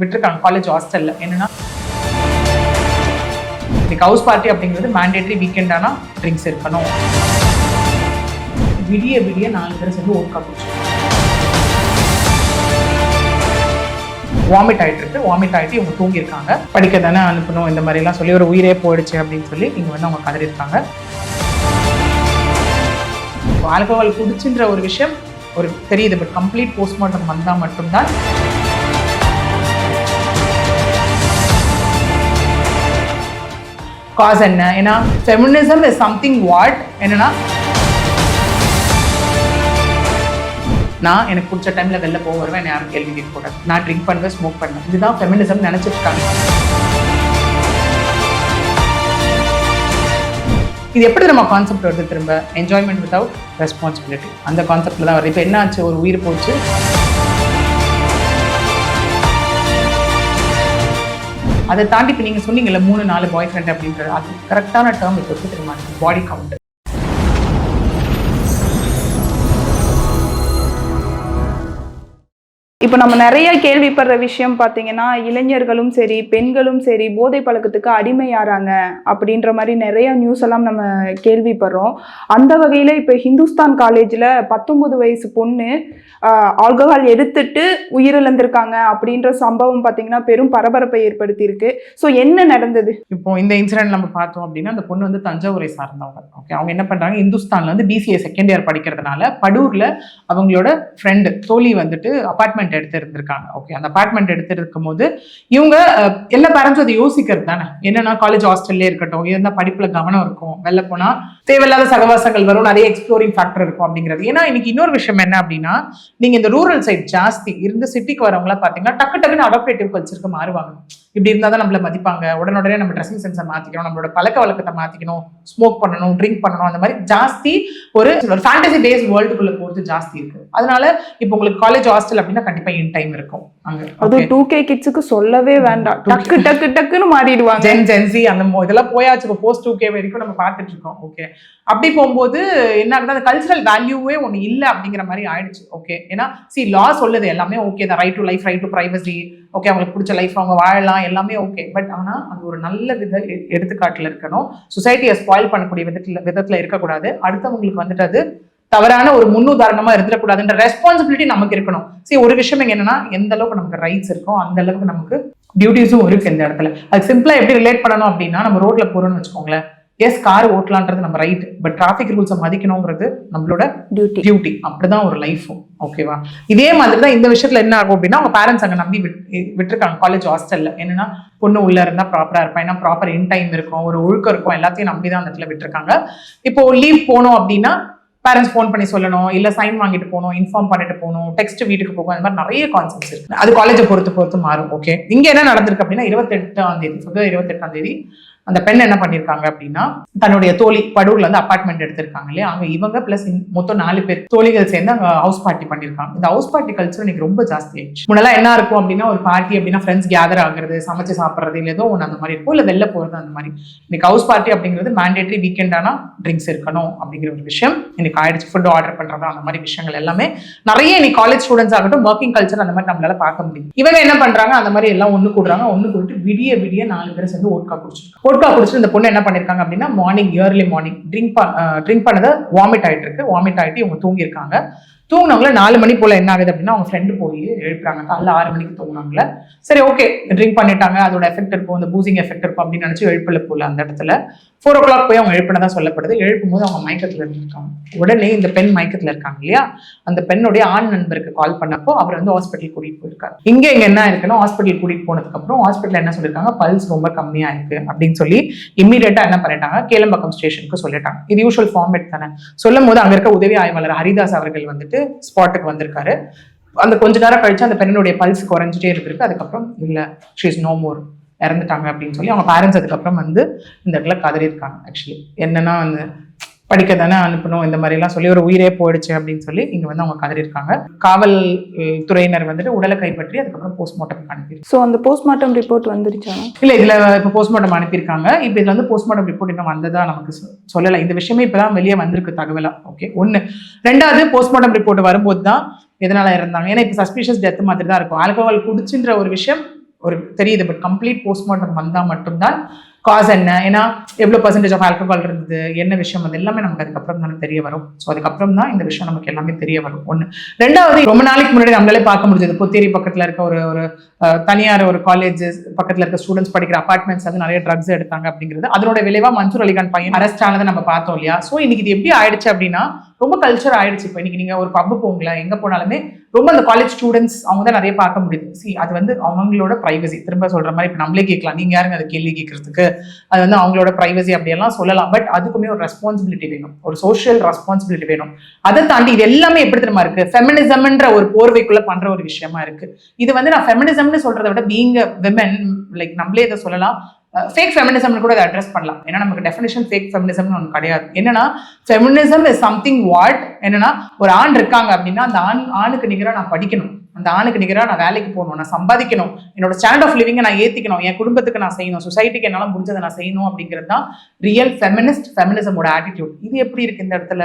விட்டுருக்காங்க காலேஜ் ஹாஸ்டலில் என்னன்னா இன்னைக்கு ஹவுஸ் பார்ட்டி அப்படிங்கிறது மேண்டேட்ரி வீக்கெண்டானா ட்ரிங்க்ஸ் இருக்கணும். விடிய விடிய நாலு பேர் சேர்ந்து ஓட்கா குடிச்சு வாமிட் ஆகிட்டு இருக்கு. வாமிட் ஆகிட்டு இவங்க தூங்கியிருக்காங்க. படிக்க தானே அனுப்பணும் இந்த மாதிரிலாம் சொல்லி ஒரு உயிரே போயிடுச்சு அப்படின்னு சொல்லி இங்கே வந்து அவங்க கதறியிருக்காங்க. ஆல்கஹால் குடிச்சுன்ற ஒரு விஷயம் ஒரு தெரியுது பட் கம்ப்ளீட் போஸ்ட்மார்ட்டம் வந்தால் மட்டும்தான் காஸ் என்ன? ஏன்னா ஃபெமினிசம் இஸ் சம்திங் வாட் என்னன்னா நான் எனக்கு பிடிச்ச டைமில் வெளில போக வருவேன் என்ன யாரும் கேள்வி கேட்க கூடாது. நான் ட்ரிங்க் பண்ணுவேன் ஸ்மோக் பண்ணுவேன். இதுதான் ஃபெமினிசம் நினச்சிருக்காங்க. இது எப்படி நம்ம கான்செப்ட் வருது திரும்ப? என்ஜாய்மெண்ட் வித்தவுட் ரெஸ்பான்சிபிலிட்டி அந்த கான்செப்டில் தான் வருது. இப்போ என்ன ஆச்சு? ஒரு உயிர் போச்சு. அதை தாண்டி இப்போ நீங்கள் சொன்னீங்கல்ல மூணு நாலு பாய் ஃப்ரெண்ட் அப்படின்றது அது கரெக்டான டேர்ம் இப்போ திரும்ப தெரியுமா? பாடி கவுண்ட் இப்போ நம்ம நிறைய கேள்விப்படுற விஷயம் பார்த்தீங்கன்னா இளைஞர்களும் சரி பெண்களும் சரி போதை பழக்கத்துக்கு அடிமையாறாங்க அப்படின்ற மாதிரி நிறைய நியூஸ் எல்லாம் நம்ம கேள்விப்படுறோம். அந்த வகையில் இப்போ ஹிந்துஸ்தான் காலேஜில் பத்தொம்பது வயசு பொண்ணு ஆல்கஹால் எடுத்துட்டு உயிரிழந்திருக்காங்க அப்படின்ற சம்பவம் பார்த்தீங்கன்னா பெரும் பரபரப்பை ஏற்படுத்தியிருக்கு. ஸோ என்ன நடந்தது? இப்போ இந்த இன்சிடென்ட் நம்ம பார்த்தோம் அப்படின்னா அந்த பொண்ணு வந்து தஞ்சாவூரை சார்ந்தவங்க. ஓகே அவங்க என்ன பண்ணுறாங்க இந்துஸ்தான்ல வந்து பிசிஏ செகண்ட் இயர் படிக்கிறதுனால படூரில் அவங்களோட ஃப்ரெண்டு தோழி வந்துட்டு அபார்ட்மெண்ட் எடுத்து எடுத்திருந்திருக்காங்க. ஓகே அந்த அபார்ட்மெண்ட் எடுத்திருக்கும் போது இவங்க எல்லா பேரண்ட்ஸும் அதை யோசிக்கிறது தானே. என்னன்னா காலேஜ் ஹாஸ்டல்லே இருக்கட்டும் இருந்தால் படிப்புல கவனம் இருக்கும். வெளில போனா தேவையில்லாத சகவாசங்கள் வரும் நிறைய எக்ஸ்ப்ளோரிங் ஃபேக்டர் இருக்கும் அப்படிங்கிறது. ஏன்னா இன்னைக்கு இன்னொரு விஷயம் என்ன அப்படின்னா நீங்க இந்த ரூரல் சைட் ஜாஸ்தி இருந்து சிட்டிக்கு வரவங்களா பாத்தீங்கன்னா டக்கு டக்குன்னு அடாப்டேட்டிவ் கல்ச்சருக்கு மாறுவாங்க. இப்படி இருந்தால் தான் நம்மள மதிப்பாங்க. உடனுடனே நம்ம ட்ரெஸ்ஸிங் சென்ஸை மாற்றிக்கணும் நம்மளோட பழக்க வழக்கத்தை மாற்றிக்கணும் ஸ்மோக் பண்ணணும் ட்ரிங்க் பண்ணணும். அந்த மாதிரி ஜாஸ்தி ஒரு ஃபேண்டசி பேஸ் வேர்ல்டுக்குள்ள போகிறது ஜாஸ்தி இருக்கு. அதனால இப்போ உங்களுக்கு காலேஜ் ஹாஸ்டல் அப்படின்னா கண்டிப்பாக இன் டைம் இருக்கும். அங்கே. அதுவும் டூ கே கிட்ஸுக்கு சொல்லவே வேண்டாம். டக்கு டக்கு டக்குன்னு மாறிடுவாங்க. ஜென் ஜென்சி அந்த இதெல்லாம் போயாச்சு. இப்போ போஸ்ட் டூ கே வரைக்கும் நம்ம பார்த்துட்டு இருக்கோம். ஓகே அப்படி போகும்போது என்ன ஆகுது அந்த கல்ச்சரல் வேல்யூவே ஒன்று இல்லை அப்படிங்கிற மாதிரி ஆயிடுச்சு. ஓகே ஏன்னா சி லா சொல்லுது எல்லாமே ஓகே தான். Right to life right to privacy okay அவங்களுக்கு பிடிச்ச லைஃப் அவங்க வாழலாம் எல்லாமே ஓகே பட் ஆனால் அது ஒரு நல்ல வித எ- இருக்கணும். சொசைட்டியை ஸ்பாயில் பண்ணக்கூடிய விதத்தில் விதத்தில் இருக்கக்கூடாது. அடுத்தவங்களுக்கு வந்துட்டு அது தவறான ஒரு முன்னுதாரணமா இருந்துடக்கூடாதுன்ற ரெஸ்பான்சிபிலிட்டி நமக்கு இருக்கணும். சரி ஒரு விஷயம் என்னன்னா எந்த அளவுக்கு நமக்கு ரைட்ஸ் இருக்கோ அந்த அளவுக்கு நமக்கு டியூட்டிஸும் இருக்கு இந்த இடத்துல. அது சிம்பிளா எப்படி ரிலேட் பண்ணணும் அப்படின்னா நம்ம ரோட்ல போறோம்னு வச்சுக்கோங்களேன். எஸ் கார் ஓட்டலான்றது நம்ம ரைட் பட் டிராஃபிக் ரூல்ஸை மதிக்கணுங்கிறது நம்மளோட டியூட்டி டியூட்டி அப்படிதான் ஒரு லைஃபும் ஓகேவா இதே மாதிரி தான் இந்த விஷயத்துல என்ன ஆகும் அப்படின்னா அவங்க பேரண்ட்ஸ் அங்க நம்பி விட்- விட்டுருக்காங்க. காலேஜ் ஹாஸ்டல்ல என்னன்னா பொண்ணு உள்ள இருந்தா ப்ராப்பரா இருப்பா. ஏன்னா ப்ராப்பர் இன் டைம் இருக்கும். ஒரு ஒழுக்கம் இருக்கும். எல்லாத்தையும் நம்பி தான் அந்த இடத்துல விட்டுருக்காங்க. இப்போ லீவ் போனோம் அப்படின்னா பேரண்ட்ஸ் ஃபோன் பண்ணி சொல்லணும். இல்ல சைன் வாங்கிட்டு போகணும். இன்ஃபார்ம் பண்ணிட்டு போகணும். டெக்ஸ்ட் வீட்டுக்கு போகும் அந்த மாதிரி நிறைய கான்செப்ட்ஸ் இருக்கு. அது காலேஜை பொறுத்து பொறுத்து மாறும். ஓகே இங்க என்ன நடந்திருக்கு அப்படின்னா இருபத்தெட்டாம் தேதி பிப்ரவரி இருபத்தெட்டாம் தேதி அந்த பெண் என்ன பண்ணியிருக்காங்க அப்படின்னா தன்னுடைய தோழி படூர்ல வந்து அப்பார்ட்மெண்ட் எடுத்திருக்காங்க இல்லையா? அங்க இவங்க பிளஸ் மொத்தம் நாலு பேர் தோழிகள் சேர்ந்து அங்க ஹவுஸ் பார்ட்டி பண்ணிருக்காங்க. இந்த ஹவுஸ் பார்ட்டி கல்ச்சர் இன்னைக்கு ரொம்ப ஜாஸ்தி ஆயிடுச்சு. முன்னெல்லாம் என்ன இருக்கும் அப்படின்னா ஒரு பார்ட்டி அப்படின்னா ஃப்ரெண்ட்ஸ் கேதர் ஆகுறது சமைச்சு சாப்பிடுறது இல்லை ஏதோ ஒன்று அந்த மாதிரி இருக்கும். இல்லை வெளில போறது அந்த மாதிரி. இன்னைக்கு ஹவுஸ் பார்ட்டி அப்படிங்கிறது மேண்டேட்டரி வீக்கெண்ட் ட்ரிங்க்ஸ் இருக்கணும் அப்படிங்கிற ஒரு விஷயம். இன்னைக்கு ஆயிடுச்சு ஃபுட் ஆர்டர் பண்றது அந்த மாதிரி விஷயங்கள் எல்லாமே நிறைய இன்னைக்கு காலேஜ் ஸ்டூடெண்ட்ஸ் ஆகட்டும் ஒர்க்கிங் கல்ச்சர் அந்த மாதிரி நம்மளால பார்க்க முடியும் இவங்க என்ன பண்றாங்க அந்த மாதிரி எல்லாம் ஒண்ணு கூடுறாங்க. ஒண்ணு கூட்டு விடிய விடிய நாலு பேர் சேர்ந்து ஓட்கா குடிச்சிருக்காங்க ஓட்கா குடிச்சிட்டு இந்த பொண்ணு என்ன பண்ணிருக்காங்க அப்படின்னா morning early morning drink drink பண்ணதை வாமிட் ஆயிட்டு இருக்கு. வாமிட் ஆயிட்டு இவங்க தூங்கியிருக்காங்க. தூங்கினவங்கள நாலு மணி போல என்ன ஆகுது அப்படின்னா அவங்க ஃப்ரெண்டு போய் எழுப்புறாங்க. காலைல ஆறு மணிக்கு தூங்கினாங்கள சரி ஓகே ட்ரிங்க் பண்ணிட்டாங்க. அதோட எஃபெக்ட் இருக்கும் அந்த பூசிங் எஃபெக்ட் இருக்கும் அப்படின்னு நினச்சி எழுப்பல போல அந்த இடத்துல. ஃபோர் ஓ கிளாக் போய் அவங்க எழுப்பினதா சொல்லப்படுது. எழுப்பும் போது அவங்க மயக்கத்தில் இருந்திருக்காங்க. உடனே இந்த பெண் மயக்கத்தில் இருக்காங்க இல்லையா? அந்த பெண்ணுடைய ஆண் நண்பருக்கு கால் பண்ணப்போ அவர் வந்து ஹாஸ்பிட்டல் கூட்டிகிட்டு போயிருக்காரு. இங்கே இங்கே என்ன இருக்குன்னா ஹாஸ்பிட்டல் கூட்டிகிட்டு போனதுக்கப்புறம் ஹாஸ்பிட்டலில் ஹாஸ்பிட்டல் என்ன சொல்லியிருக்காங்க பல்ஸ் ரொம்ப கம்மியாக இருக்கு அப்படின்னு சொல்லி இம்மீடியட்டா என்ன பண்ணிட்டாங்க? கேளம்பக்கம் ஸ்டேஷனுக்கு சொல்லிட்டாங்க. இது யூஷுவல் ஃபார்மேட் தானே. சொல்லும் போது அங்கே இருக்க உதவி ஆய்வாளர் ஹரிதாஸ் அவர்கள் வந்துட்டு ஸ்பாட்டுக்கு வந்திருக்காரு. அந்த கொஞ்ச நேரம் கழிச்சு அந்த பெண்ணுடைய பல்ஸ் குறைஞ்சிட்டே இருந்திருக்கு. அதுக்கப்புறம் இல்ல ஷீஸ் நோ மோர் இறந்துட்டாங்க அப்படின்னு சொல்லி அவங்க பேரண்ட்ஸ் அதுக்கப்புறம் வந்து இந்த இடத்துல கதறி இருக்காங்க ஆக்சுவலி என்னன்னா அந்த படிக்க தானே அனுப்பணும் இந்த மாதிரி எல்லாம் சொல்லி ஒரு உயிரே போயிடுச்சு அப்படின்னு சொல்லி இங்க வந்து அவங்க கதறி இருக்காங்க காவல் துறையினர் வந்துட்டு உடலை கைப்பற்றி அதுக்கப்புறம் போஸ்ட்மார்ட்டம் அனுப்பி ஸோ அந்த போஸ்ட்மார்ட்டம் ரிப்போர்ட் வந்துருச்சா? இல்ல இதுல இப்ப போஸ்ட்மார்ட்டம் அனுப்பியிருக்காங்க. இப்ப இதுல வந்து போஸ்ட்மார்ட்டம் ரிப்போர்ட் இன்னும் வந்ததா நமக்கு சொல்லல. இந்த விஷயமே இப்பதான் வெளியே வந்திருக்கு தகவலா. ஓகே ஒண்ணு. ரெண்டாவது போஸ்ட்மார்ட்டம் ரிப்போர்ட் வரும்போது தான் எதனால இறந்தாங்க? ஏன்னா இப்போ சஸ்பிஷியஸ் டெத் மாதிரி தான் இருக்கும். ஆல்கஹால் குடிச்சுன்ற ஒரு விஷயம் ஒரு தெரியுது பட் கம்ப்ளீட் போஸ்ட்மார்ட்டம் வந்தால் மட்டும்தான் காஸ் என்ன? ஏன்னா எவ்வளோ பர்சன்டேஜ் ஆஃப் ஆல்கஹால் இருந்தது? என்ன விஷயம்? அது எல்லாமே நமக்கு அதுக்கப்புறம் தானே தெரிய வரும். ஸோ அதுக்கப்புறம் தான் இந்த விஷயம் நமக்கு எல்லாமே தெரிய வரும். ஒன்று ரெண்டாவது ரொம்ப நாளைக்கு முன்னாடி நம்மளாலே பார்க்க முடிஞ்சது. புத்தேரி பக்கத்தில் இருக்க ஒரு ஒரு தனியார் ஒரு காலேஜ் பக்கத்தில் இருக்க ஸ்டூடெண்ட்ஸ் படிக்கிற அபார்ட்மெண்ட்ஸ் வந்து நிறைய ட்ரக்ஸ் எடுத்தாங்க அப்படிங்கிறது. அதனோட விளைவாக மன்சூர் அலிகான் பையன் அரெஸ்ட் ஆனதை நம்ம பார்த்தோம் இல்லையா? ஸோ இன்னைக்கு இது எப்படி ஆயிடுச்சு அப்படின்னா ரொம்ப கல்ச்சர் ஆயிடுச்சு. இப்போ இன்னைக்கு நீங்கள் ஒரு பப்பு போங்களேன் எங்கே போனாலுமே ரொம்ப அந்த காலேஜ் ஸ்டூடெண்ட்ஸ் அவங்க தான் நிறைய பார்க்க முடியுது. சி அது வந்து அவங்களோட ப்ரைவசி திரும்ப சொல்ற மாதிரி இப்போ நம்மளே கேட்கலாம். நீங்க யாருங்க? அதை கேள்வி கேட்கறதுக்கு. அது வந்து அவங்களோட ப்ரைவசி அப்படியெல்லாம் சொல்லலாம். பட் அதுக்குமே ஒரு ரெஸ்பான்சிபிலிட்டி வேணும். ஒரு சோஷியல் ரெஸ்பான்சிபிலிட்டி வேணும். அதை தாண்டி இது எல்லாமே எப்படி தெரியுமா இருக்கு? ஃபெமினிசம்ன்ற ஒரு போர்வைக்குள்ள பண்ற ஒரு விஷயமா இருக்கு. இது வந்து நான் ஃபெமினிசம்னு சொல்றதை விட பீங் விமன் லைக் நம்மளே இதை சொல்லலாம். ஃபேக் ஃபெமினிசம்னு கூட அதை அட்ரஸ் பண்ணலாம். ஏன்னா நமக்கு டெஃபினேஷன் ஃபேக் ஃபெமினிசம்னு ஒன்று கிடையாது. என்னன்னா ஃபெமினிசம் இஸ் சம்திங் வாட் என்னன்னா ஒரு ஆண் இருக்காங்க அப்படின்னா அந்த ஆண் ஆணுக்கு நிகராக நான் படிக்கணும். அந்த ஆணுக்கு நிகராக நான் வேலைக்கு போகணும். நான் சம்பாதிக்கணும். என்னோட ஸ்டாண்ட் ஆஃப் லிவிங்கை நான் ஏற்றிக்கணும் என் குடும்பத்துக்கு நான் செய்யணும். சொசைட்டிக்கு என்னால் முடிஞ்சதை நான் செய்யணும் அப்படிங்கிறது தான் ரியல் ஃபெமினிஸ்ட் ஃபெமினிசமோட ஆட்டிடியூட் இது எப்படி இருக்கு இந்த இடத்துல?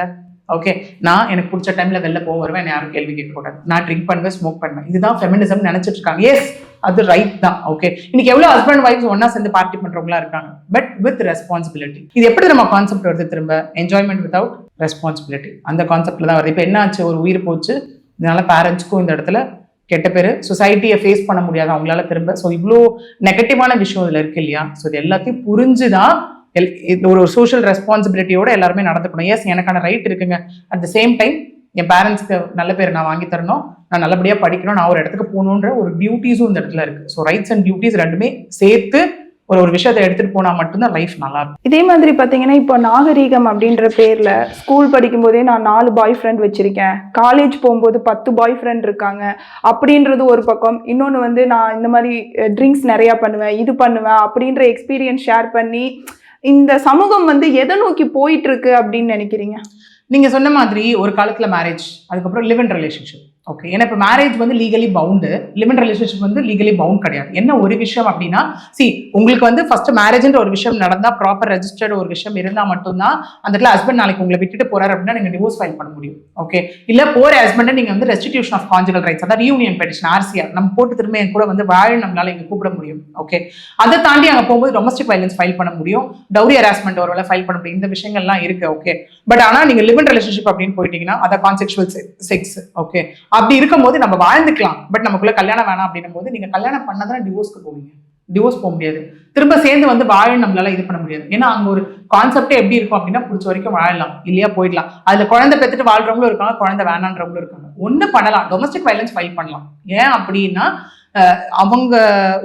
ஓகே நான் எனக்கு பிடிச்ச டைம்ல வெளில போக வருவேன். யாரும் கேள்வி கேட்கக்கூடாது. நான் ட்ரிங்க் பண்ணுவேன் ஸ்மோக் பண்ணுவேன். இதுதான் ஃபெமினிசம் நினைச்சிட்டு இருக்காங்க. எஸ் அது ரைட் தான் ஓகே இன்னைக்கு எவ்வளவு ஹஸ்பண்ட் ஒய்ஃப் ஒன்னா சேர்ந்து பார்ட்டி பண்றவங்களா இருக்காங்க? பட் வித் ரெஸ்பான்சிபிலிட்டி இது எப்படி நம்ம கான்செப்ட் வருது திரும்ப? என்ஜாய்மெண்ட் வித்வுட் ரெஸ்பான்சிபிலிட்டி அந்த கான்செப்ட்ல தான் வருது. இப்போ என்ன ஆச்சு? ஒரு உயிர் போச்சு. இதனால பேரண்ட்ஸ்க்கும் இந்த இடத்துல கெட்ட பேர். சொசைட்டியை ஃபேஸ் பண்ண முடியாது அவங்களால திரும்ப. ஸோ இவ்வளோ நெகட்டிவான விஷயம் இதில் இருக்கு இல்லையா? ஸோ இது எல்லாத்தையும் புரிஞ்சுதான் எல் இது ஒரு சோஷியல் ரெஸ்பான்சிபிலிட்டியோட எல்லாருமே நடந்துக்கணும். எஸ் எனக்கான ரைட் இருக்குங்க. அட் த சேம் டைம் என் பேரண்ட்ஸ்க்கு நல்ல பேர் நான் வாங்கி தரணும். நான் நல்லபடியாக படிக்கணும். நான் ஒரு இடத்துக்கு போகணுன்ற ஒரு டியூட்டிஸும் இந்த இடத்துல இருக்கு. ஸோ ரைட்ஸ் அண்ட் டியூட்டிஸ் ரெண்டுமே சேர்த்து ஒரு ஒரு விஷயத்தை எடுத்துட்டு போனா மட்டும்தான் லைஃப் நல்லா இருக்கும். இதே மாதிரி பார்த்தீங்கன்னா இப்போ நாகரீகம் அப்படின்ற பேரில் ஸ்கூல் படிக்கும் போதே நான் நாலு பாய் ஃப்ரெண்ட் வச்சிருக்கேன். காலேஜ் போகும்போது பத்து பாய் ஃப்ரெண்ட் இருக்காங்க. அப்படின்றது ஒரு பக்கம். இன்னொன்று வந்து நான் இந்த மாதிரி ட்ரிங்க்ஸ் நிறையா பண்ணுவேன். இது பண்ணுவேன் அப்படின்ற எக்ஸ்பீரியன்ஸ் ஷேர் பண்ணி இந்த சமூகம் வந்து எதை நோக்கி போயிட்டு இருக்கு அப்படின்னு நினைக்கிறீங்க? நீங்கள் சொன்ன மாதிரி ஒரு காலத்தில் மேரேஜ் அதுக்கப்புறம் லிவ் இன் ரிலேஷன்ஷிப் ஓகே ஏன்னா இப்போ மேரேஜ் வந்து லீகலி பவுண்டு லிமிட் ரிலேஷன்ஷிப் வந்து லீகலி பவுண்ட் கிடையாது. என்ன ஒரு விஷயம் அப்படின்னா சி உங்களுக்கு வந்து ஃபர்ஸ்ட் மேரேஜ்ன்ற ஒரு விஷயம் நடந்தா ப்ராப்பர் ரெஜிஸ்டர்டு ஒரு விஷயம் இருந்தா மட்டும்தான் அந்த இடத்துல ஹஸ்பண்ட் நாளைக்கு உங்களை விட்டுட்டு போறாரு அப்படின்னா நீங்க டிவோர்ஸ் ஃபைல் பண்ண முடியும். ஓகே இல்ல போற ஹஸ்பண்ட் நீங்க வந்து ரெஸ்டிடியூஷன் ஆஃப் கான்ஜுகல் ரைட்ஸ் அதாவது யூனியன் பெடிஷன் ஆர்சிஆர் நம்ம போட்டு திரும்ப என் கூட வந்து வாழ நம்மளால இங்க கூப்பிட முடியும். ஓகே அதை தாண்டி அங்க போகும்போது டொமஸ்டிக் வயலன்ஸ் ஃபைல் பண்ண முடியும். டவுரி ஹராஸ்மெண்ட் ஒரு வேலை ஃபைல் பண்ண முடியும். இந்த விஷயங்கள்லாம் இருக்கு. ஓகே பட் ஆனா நீங்க லிமிட் ரிலேஷன்ஷிப் அப்படின்னு போயிட்டீங்கன்னா அதை கான்செக்சுவல் செக்ஸ் ஓகே அப்படி இருக்கும்போது நம்ம வாழ்ந்துக்கலாம். பட் நமக்குள்ள கல்யாணம் வேணாம் அப்படின்னும் போது நீங்க கல்யாணம் பண்ணாதான் டிவோர்ஸ்க்கு போவீங்க. டிவோர்ஸ் போக முடியாது. திரும்ப சேர்ந்து வந்து வாழும் நம்மளால இது பண்ண முடியாது. ஏன்னா அங்க ஒரு கான்செப்டே எப்படி இருக்கும் அப்படின்னா பிடிச்ச வரைக்கும் வாழலாம். இல்லையா போயிடலாம். அதுல குழந்தை பெற்றுட்டு வாழ்றவங்களும் இருக்காங்க குழந்தை வேணான்றவங்களும் இருக்காங்க. ஒண்ணு பண்ணலாம். டொமஸ்டிக் வயலன்ஸ் ஃபைல் பண்ணலாம். ஏன் அப்படின்னா அவங்க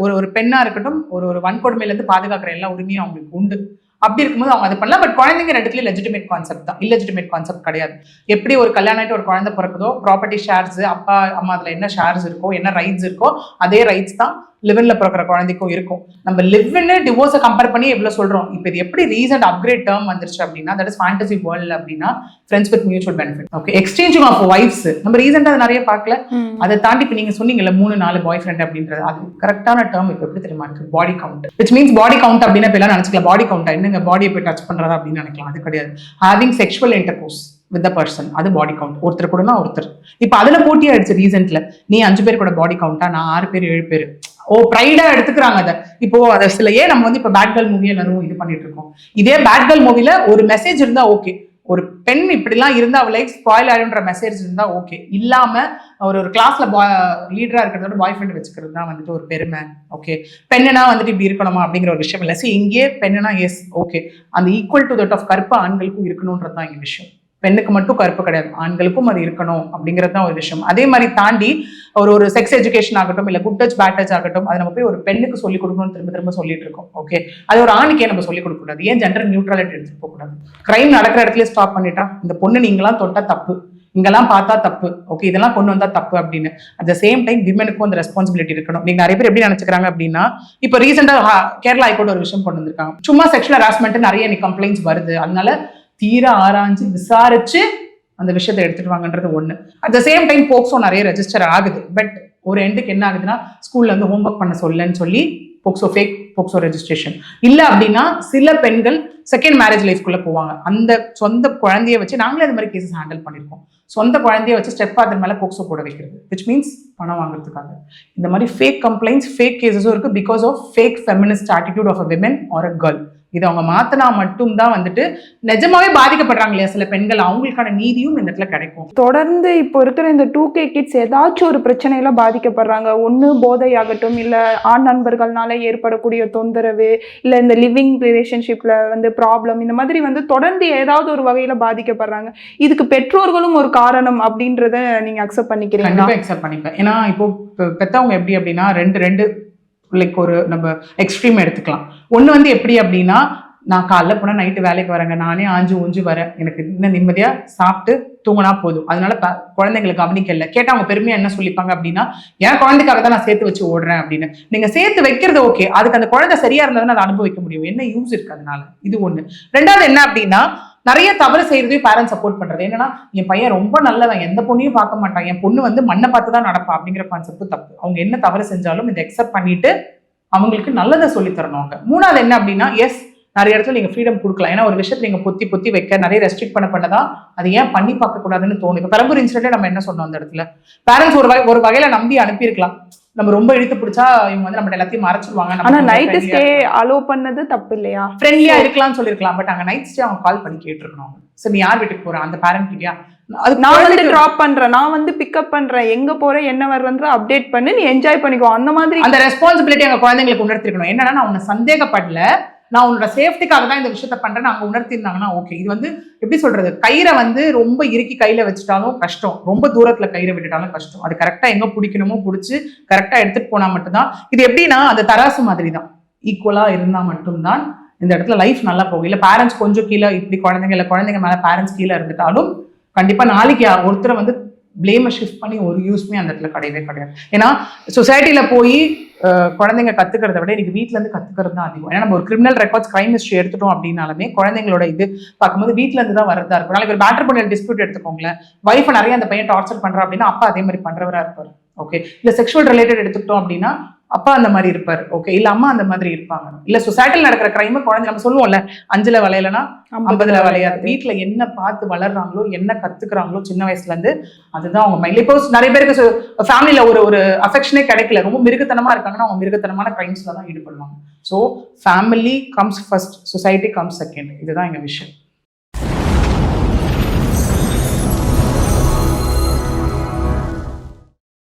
ஒரு ஒரு பெண்ணா இருக்கட்டும் ஒரு ஒரு வன்கொடுமையிலேருந்து பாதுகாக்கிற எல்லா உரிமையும் அவங்களுக்கு உண்டு. அப்படி இருக்கும்போது அவங்க அது பண்ணலாம். பட் குழந்தைங்க ரெண்டுத்துலயும் லெஜிட்டிமேட் கான்செப்ட் தான். இல்லெஜிட்டிமேட் கான்செப்ட் கிடையாது. எப்படி ஒரு கல்யாணம் ஆயிட்டு ஒரு குழந்தை பிறக்குதோ ப்ராப்பர்ட்டி ஷேர்ஸ் அப்பா அம்மா அதில் என்ன ஷேர்ஸ் இருக்கோ என்ன ரைட்ஸ் இருக்கோ அதே ரைட்ஸ் தான் லிவன்ல பிறக்கிற குழந்தைக்கும் இருக்கும். நம்ம லிவ்னு டிவோர்ஸை கம்பேர் பண்ணி எவ்வளவு சொல்றோம். இப்போ இது எப்படி ரீசன்ட் அப்கிரேட் டேர்ம் வந்துருச்சு அப்படின்னா தட் இஸ் ஃபேண்டசி வேர்ல்ட் அப்படின்னா friends with mutual benefit okay exchanging of wives நம்ம ரீசெண்டாக நிறைய பார்க்கல. அதை தாண்டி இப்போ நீங்க சொன்னீங்கல்ல மூணு நாலு பாய் ஃப்ரெண்ட் அப்படின்றது அது கரெக்டான டேர்ம் இப்போ எப்படி தெரியுமா இருக்கு? Body count which means body count அப்படின்னா இப்போ எல்லாம் நினைச்சுக்கலாம். பாடி கவுண்ட் என்னங்க? பாடியை போய் டச் பண்றதா அப்படின்னு நினைக்கலாம். அது கிடையாது. Having sexual intercourse with the person அது பாடி கவுண்ட் ஒருத்தர் கூடனா ஒருத்தர். இப்போ அதுல போட்டி ஆயிடுச்சு ரீசெண்ட்ல நீ அஞ்சு பேர் கூட பாடி கவுண்டா நான் ஆறு பேர் ஏழு பேர். ஓ ப்ரைடா எடுத்துக்கிறாங்க அதை. இப்போ அதை சில ஏன் நம்ம வந்து இப்போ பேட் கேர்ள் மூவி எல்லாரும் இது பண்ணிட்டு இருக்கோம். இதே பேட் கேர்ள் மூவில ஒரு மெசேஜ் இருந்தா ஓகே ஒரு பெண் இப்படிலாம் இருந்தா அவள் லைஃப் ஸ்பாயில் ஆயிடும்ன்ற மெசேஜ் இருந்தா ஓகே இல்லாம ஒரு ஒரு கிளாஸ்ல லீடரா இருக்கிறதோட பாய் ஃப்ரெண்ட் வச்சுக்கிறது தான் வந்துட்டு ஒரு பெருமை. ஓகே பெண்ணுனா வந்துட்டு இப்படி இருக்கணுமா அப்படிங்கிற ஒரு விஷயம் இல்லை. சி இங்கேயே பெண்ணுனா எஸ் ஓகே அந்த ஈக்குவல் டு தட் ஆஃப் கருப்பு ஆண்களுக்கும் இருக்கணும்ன்றது தான் இங்க விஷயம். பெண்ணுக்கு மட்டும் கருப்பு கிடையாது. ஆண்களுக்கும் அது இருக்கணும் அப்படிங்கிறது தான் ஒரு விஷயம். அதே மாதிரி தாண்டி ஒரு ஒரு செக்ஸ் எஜுகேஷன் ஆகட்டும் இல்லை குட் டச் பேட் டச் ஆகட்டும் அதை நம்ம போய் ஒரு பெண்ணுக்கு சொல்லிக் கொடுக்கணும்னு திரும்ப திரும்ப சொல்லிட்டு இருக்கோம். ஓகே அது ஒரு ஆணுக்கே நம்ம சொல்லிக் கொடுக்க கூடாது. ஏன் ஜெண்டர் நியூட்ரலிட்டி எடுத்துட்டு போகக்கூடாது கிரைம் நடக்கிற இடத்துல ஸ்டாப் பண்ணிட்டா இந்த பொண்ணு நீங்களாம் தொட்டா தப்பு. இங்கெல்லாம் பார்த்தா தப்பு. ஓகே இதெல்லாம் கொண்டு வந்தா தப்பு அப்படின்னு. அட் த சேம் டைம் விமனுக்கும் அந்த ரெஸ்பான்சிபிலிட்டி இருக்கணும். நீங்க நிறைய பேர் எப்படி நினைச்சுக்கிறாங்க அப்படின்னா இப்போ ரீசெண்டா கேரளா ஹைகோர்ட் ஒரு விஷயம் கொண்டு வந்திருக்காங்க. சும்மா செக்ஷுவல் ஹராஸ்மெண்ட் நிறைய கம்ப்ளைண்ட்ஸ் வருது. அதனால தீர ஆராய்ஞ்சு விசாரிச்சு அந்த விஷயத்தை எடுத்துட்டு வாங்கன்றது ஒண்ணு. At the same time POCSO நிறைய ரெஜிஸ்டர் ஆகுது. பட் ஒரு எண்டுக்கு என்ன ஆகுதுன்னா ஸ்கூல்ல இருந்து ஹோம்ஒர்க் பண்ண சொல்லன்னு சொல்லி போக்சோ ஃபேக் போக்சோ ரெஜிஸ்ட்ரேஷன் இல்லை அப்படின்னா சில பெண்கள் செகண்ட் மேரேஜ் லைஃப்குள்ளே போவாங்க. அந்த சொந்த குழந்தைய வச்சு நாங்களே அது மாதிரி கேசஸ் ஹேண்டில் பண்ணியிருக்கோம் சொந்த குழந்தைய வச்சு ஸ்டெப் ஃபாதர் மேலே போக்சோ போட வைக்கிறது. விச் மீன்ஸ் பணம் வாங்குறதுக்காக. இந்த மாதிரி ஃபேக் கம்ப்ளைண்ட்ஸ் ஃபேக் கேசஸும் இருக்குது because of fake feminist attitude of a women or a girl இது அவங்க மாத்தினா மட்டும்தான் வந்துட்டு நிஜமாவே பாதிக்கப்படுறாங்க இல்லையா சில பெண்கள்? அவங்களுக்கான நீதியும் இந்த இடத்துல கிடைக்கும். தொடர்ந்து இப்போ இருக்கிற இந்த டூ கே கிட்ஸ் ஏதாச்சும் ஒரு பிரச்சனையில பாதிக்கப்படுறாங்க. ஒன்று போதை ஆகட்டும் இல்லை ஆண் நண்பர்கள்னால ஏற்படக்கூடிய தொந்தரவு இல்லை இந்த லிவிங் ரிலேஷன்ஷிப்ல வந்து ப்ராப்ளம் இந்த மாதிரி வந்து தொடர்ந்து ஏதாவது ஒரு வகையில பாதிக்கப்படுறாங்க. இதுக்கு பெற்றோர்களும் ஒரு காரணம் அப்படின்றத நீங்க அக்செப்ட் பண்ணிக்கிறீங்களா? கண்டிப்பா அக்செப்ட் பண்ணிப்பேன். ஏன்னா இப்போ பெ- பெத்தவங்க எப்படி அப்படின்னா ரெண்டு ரெண்டு லைக் ஒரு நம்ம எக்ஸ்ட்ரீம் எடுத்துக்கலாம். ஒண்ணு வந்து எப்படி அப்படின்னா நான் காலைல போனா நைட்டு வேலைக்கு வரேங்க. நானே ஆஞ்சு ஊஞ்சு வரேன். எனக்கு இன்னும் நிம்மதியா சாப்பிட்டு தூங்கினா போதும். அதனால ப- குழந்தைங்களை கவனிக்கல கேட்டா அவங்க பெருமையாக என்ன சொல்லிப்பாங்க அப்படின்னா என் குழந்தைக்காக தான் நான் சேர்த்து வச்சு ஓடுறேன் அப்படின்னு. நீங்க சேர்த்து வைக்கிறது ஓகே அதுக்கு அந்த குழந்தை சரியா தான் அதை அனுபவிக்க முடியும். என்ன யூஸ் இருக்கு அதனால? இது ஒன்று ரெண்டாவது என்ன அப்படின்னா நிறைய தவறு செய்யறதையும் பேரண்ட்ஸ் சப்போர்ட் பண்றது. என்னன்னா என் பையன் ரொம்ப நல்லவன் எந்த பொண்ணையும் பார்க்க மாட்டான். என் பொண்ணு வந்து மண்ணை பார்த்து தான் நடப்பா அப்படிங்கிற கான்செப்ட் தப்பு. அவங்க என்ன தவறு செஞ்சாலும் இதை அக்செப்ட் பண்ணிட்டு அவங்களுக்கு நல்லதை சொல்லித்தரணும் அவங்க. மூணாவது என்ன அப்படின்னா எஸ் நிறைய இடத்துல நீங்க ஃப்ரீடம் கொடுக்கலாம். ஏன்னா ஒரு விஷயத்தை நீங்க பொத்தி பொத்தி வைக்க நிறைய ரெஸ்ட்ரிக்ட் பண்ண பண்ணதான் அது ஏன் பண்ணி பார்க்க கூடாதுன்னு தோணும். இப்போ பெரம்பூர் இன்சிடென்ட் நம்ம என்ன சொன்னோம் அந்த இடத்துல? பேரண்ட்ஸ் ஒரு வகை ஒரு வகையில நம்பி அனுப்பியிருக்கலாம். நம்ம ரொம்ப இழுத்து பிடிச்சா இவங்க வந்து நம்ம எல்லாத்தையும் மறைச்சிருவாங்க. ஆனா நைட்டு ஸ்டே அலோ பண்ணது தப்பு இல்லையா ஃப்ரெண்ட்லியா இருக்கலாம்னு சொல்லிருக்கலாம் பட் அங்க நைட் ஸ்டே அவங்க கால் பண்ணி கேட்டிருக்கணும் சரி நீ யார் வீட்டுக்கு போற? அந்த பேரண்ட் கிட்டயா? அது நான் வந்து டிராப் பண்றேன். நான் வந்து பிக்கப் பண்றேன். எங்க போறேன் என்ன வர்றன்ற அப்டேட் பண்ணி நீ என்ஜாய் பண்ணிக்கோ. அந்த மாதிரி அந்த ரெஸ்பான்சிபிலிட்டி அங்க குழந்தைங்களுக்கு உணர்த்திருக்கணும். என்னன்னா நான் உன்னை சந்தேகப்படல. நான் உன்னோட சேஃப்டிக்காக தான் இந்த விஷயத்த பண்றேன் அவங்க உணர்த்திருந்தாங்கன்னா ஓகே இது வந்து எப்படி சொல்றது? கயிறை வந்து ரொம்ப இறுக்கி கையில வச்சுட்டாலும் கஷ்டம். ரொம்ப தூரத்துல கயிறை விட்டுட்டாலும் கஷ்டம். அது கரெக்டா எங்க பிடிக்கணுமோ பிடிச்சி கரெக்டா எடுத்துட்டு போனா மட்டும்தான். இது எப்படின்னா அந்த தராசு மாதிரி தான் ஈக்குவலா இருந்தா மட்டும்தான் இந்த இடத்துல லைஃப் நல்லா போகும். இல்ல பேரண்ட்ஸ் கொஞ்சம் கீழே இப்படி குழந்தைங்க இல்ல குழந்தைங்க மேல பேரண்ட்ஸ் கீழே இருந்துட்டாலும் கண்டிப்பா நாளைக்கு யா- ஒருத்தரை வந்து பிளேமை ஷிஃப்ட் பண்ணி ஒரு யூஸ்மே அந்த இடத்துல கிடையவே கிடையாது. ஏன்னா சொசைட்டில போய் குழந்தைங்க கத்துக்கிறத விட இன்னைக்கு வீட்ல இருந்து கத்துக்கிறது தான் அதிகம். ஏன்னா நம்ம ஒரு கிரிமினல் ரெக்கார்ட்ஸ் கிரைம் ஹிஸ்ட்ரி எடுத்துட்டோம் அப்படின்னாலுமே குழந்தைங்களோட இது பார்க்கும்போது வீட்ல இருந்து தான் வரதா இருக்கும். நாளைக்கு ஒரு பேட்டர் பண்ணி டிஸ்பியூட் எடுத்துக்கோங்களேன். ஒய்ஃபை நிறைய அந்த பையன் டார்ச்சர் பண்றா அப்படின்னா அப்பா அதே மாதிரி பண்றவரா இருப்பாரு. ஓகே இல்ல செக்ஷுவல் ரிலேட்டட் எடுத்துக்கிட்டோம் அப்படின்னா அப்பா அந்த மாதிரி இருப்பாரு. ஓகே இல்ல அம்மா அந்த மாதிரி இருப்பாங்க. இல்ல சொசைட்டில நடக்கிற கிரைம் குழந்தை நம்ம சொல்லுவோம்ல அஞ்சுல வளையலனா ஐம்பதுல வளையாது. வீட்ல என்ன பார்த்து வளர்றாங்களோ என்ன கத்துக்கிறாங்களோ சின்ன வயசுல இருந்து அதுதான் அவங்க மைண்ட்ல இப்போ நிறைய பேருக்கு ஃபேமிலியில ஒரு ஒரு அஃபெக்ஷனே கிடைக்கல. ரொம்ப மிருகத்தனமா இருக்காங்கன்னா அவங்க மிருகத்தனமான கிரைம்ஸ்ல தான் ஈடுபடுவாங்க. So family comes first society comes second இதுதான் எங்க விஷயம்.